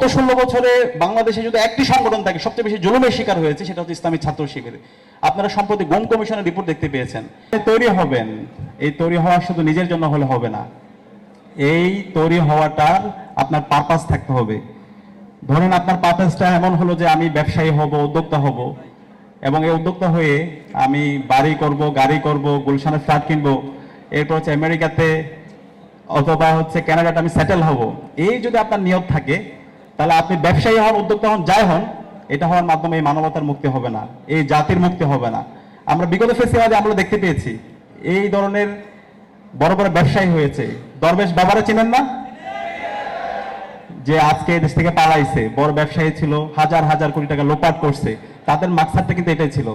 গত ষোলো বছরে বাংলাদেশে যদি একটি সংগঠন থাকে, সবচেয়ে বেশি জুলুমের শিকার হয়েছে, সেটা হচ্ছে ইসলামী ছাত্র শিবির। আপনারা সম্প্রতি গুম কমিশনের রিপোর্ট দেখতে পেয়েছেন। তৈরি হবেন। এই তৈরি হওয়া শুধু নিজের জন্য হলে হবে না। এই তৈরি হওয়াটার আপনার পারপাস থাকতে হবে। ধরেন আপনার পারপাসটা এমন হলো যে আমি ব্যবসায়ী হব, উদ্যোক্তা হব। এবং এই উদ্যোক্তা হয়ে আমি বাড়ি করব, গাড়ি করব গুলশানে ফ্ল্যাট কিনবো। এরপর হচ্ছে আমেরিকাতে অথবা হচ্ছে কানাডাতে আমি সেটেল হব। এই যদি আপনার নিয়ত থাকে তাহলে আপনি ব্যবসায়ী হন, উদ্যোক্তা হন, যাই হন, এটা হওয়ার মাধ্যমে এই মানবতার মুক্তি হবে না, এই জাতির মুক্তি হবে না। আমরা বিগত ফেস্টিভ্যালে আমরা দেখতে পেয়েছি, এই ধরনের বড় বড় ব্যবসায়ী হয়েছে। দরবেশ বাবারা চিনেন না? যে আজকে দেশ থেকে পালাইছে, বড় ব্যবসায়ী ছিল, হাজার হাজার কোটি টাকা লোপাট করছে, তাদের মাকসাদটা কিন্তু এটাই ছিল।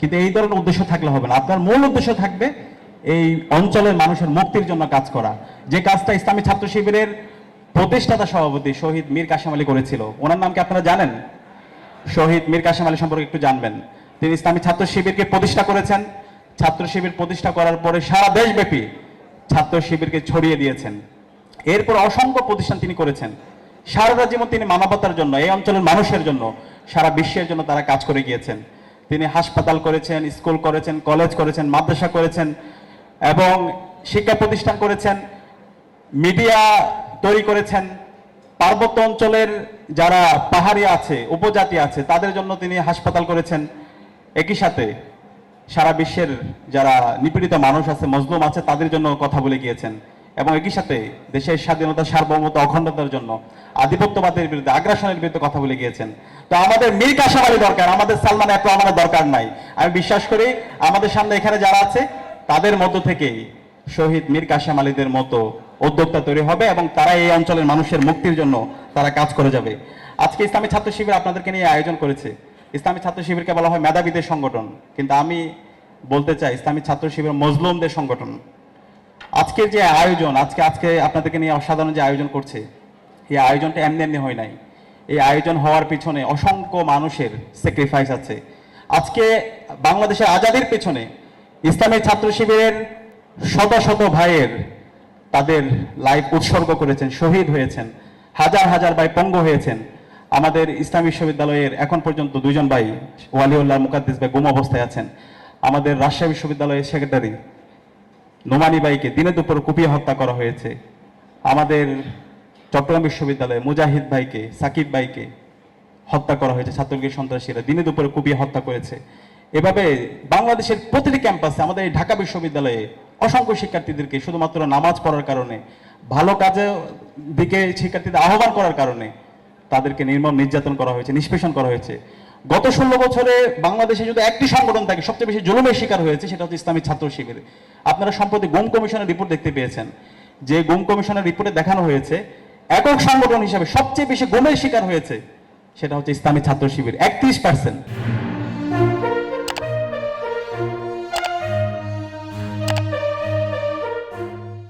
কিন্তু এই ধরনের উদ্দেশ্য থাকলে হবে না। আপনার মূল উদ্দেশ্য থাকবে এই অঞ্চলের মানুষের মুক্তির জন্য কাজ করা। যে কাজটা ইসলামী ছাত্র শিবিরের প্রতিষ্ঠাতা সভাপতি শহীদ মীর কাশেম আলী করেছিল। ওনার নাম কি আপনারা জানেন? শহীদ মীর কাশেম আলী সম্পর্কে একটু জানবেন। তিনি ইসলামী ছাত্র শিবিরকে প্রতিষ্ঠা করেছেন। ছাত্র শিবির প্রতিষ্ঠা করার পরে সারা দেশব্যাপী ছাত্র শিবিরকে ছড়িয়ে দিয়েছেন। এরপর অসংখ্য প্রতিষ্ঠান তিনি করেছেন। সারাটা জীবন তিনি মানবতার জন্য, এই অঞ্চলের মানুষের জন্য, সারা বিশ্বের জন্য তারা কাজ করে গিয়েছেন। তিনি হাসপাতাল করেছেন, স্কুল করেছেন, কলেজ করেছেন, মাদ্রাসা করেছেন এবং শিক্ষা প্রতিষ্ঠান করেছেন। মিডিয়া তৈরি করেছেন। পার্বত্য অঞ্চলের যারা পাহাড়ি আছে, উপজাতি আছে, তাদের জন্য তিনি হাসপাতাল করেছেন। একই সাথে সারা বিশ্বের যারা নিপীড়িত মানুষ আছে, মজলুম আছে, তাদের জন্য কথা বলে গিয়েছেন। এবং একই সাথে দেশের স্বাধীনতা, সার্বভৌমত্ব, অখণ্ডতার জন্য আধিপত্যবাদের বিরুদ্ধে, আগ্রাসনের বিরুদ্ধে কথা বলে গিয়েছেন। তো আমাদের মীর কাশামারি দরকার, আমাদের সালমান একটু আমাদের দরকার নাই। আমি বিশ্বাস করি, আমাদের সামনে এখানে যারা আছে, তাদের মধ্য থেকেই শহীদ মীর কাশেম আলীদের মতো উদ্যোক্তা তৈরি হবে এবং তারা এই অঞ্চলের মানুষের মুক্তির জন্য তারা কাজ করে যাবে। আজকে ইসলামী ছাত্র শিবির আপনাদেরকে নিয়ে আয়োজন করেছে। ইসলামী ছাত্র শিবিরকে বলা হয় মেধাবীদের সংগঠন। কিন্তু আমি বলতে চাই, ইসলামী ছাত্র শিবির মজলুমদের সংগঠন। আজকের যে আয়োজন, আজকে আজকে আপনাদেরকে নিয়ে অসাধারণ যে আয়োজন করছে, এই আয়োজনটা এমনি এমনি হয় নাই। এই আয়োজন হওয়ার পিছনে অসংখ্য মানুষের স্যাক্রিফাইস আছে। আজকে বাংলাদেশের আজাদির পেছনে ইসলামী ছাত্র শিবিরের শত শত ভাইয়ের তাদের লাইফ উৎসর্গ করেছেন, শহীদ হয়েছেন, হাজার হাজার ভাই পঙ্গ হয়েছেন। আমাদের ইসলাম বিশ্ববিদ্যালয়ের এখন পর্যন্ত দুজন ভাই, ওয়ালিউল্লাহ মুকাদ্দিস ভাই গুম অবস্থায় আছেন। আমাদের রাজশাহী বিশ্ববিদ্যালয়ের সেক্রেটারি নোমানি বাইকে দিনে দুপুর কুপিয়ে হত্যা করা হয়েছে। আমাদের চট্টগ্রাম বিশ্ববিদ্যালয়ে মুজাহিদ ভাইকে, সাকিব ভাইকে হত্যা করা হয়েছে, ছাত্রলীগের সন্ত্রাসীরা দিনে দুপুরে কুপিয়ে হত্যা করেছে। এভাবে বাংলাদেশের প্রতিটি ক্যাম্পাসে, আমাদের ঢাকা বিশ্ববিদ্যালয়ে অসংখ্য শিক্ষার্থীদেরকে শুধুমাত্র নামাজ পড়ার কারণে, ভালো কাজে দিকে শিক্ষার্থীদের আহ্বান করার কারণে তাদেরকে নির্মম নির্যাতন করা হয়েছে, নিষ্পেষণ করা হয়েছে। গত ষোলো বছরে বাংলাদেশে যদি একটি সংগঠন থাকে, সবচেয়ে বেশি জুলুমের শিকার হয়েছে, সেটা হচ্ছে ইসলামী ছাত্র শিবির। আপনারা সম্প্রতি গুম কমিশনের রিপোর্ট দেখতে পেয়েছেন। যে গুম কমিশনের রিপোর্টে দেখানো হয়েছে, একক সংগঠন হিসেবে সবচেয়ে বেশি গুমের শিকার হয়েছে, সেটা হচ্ছে ইসলামী ছাত্র শিবির, একত্রিশ পার্সেন্ট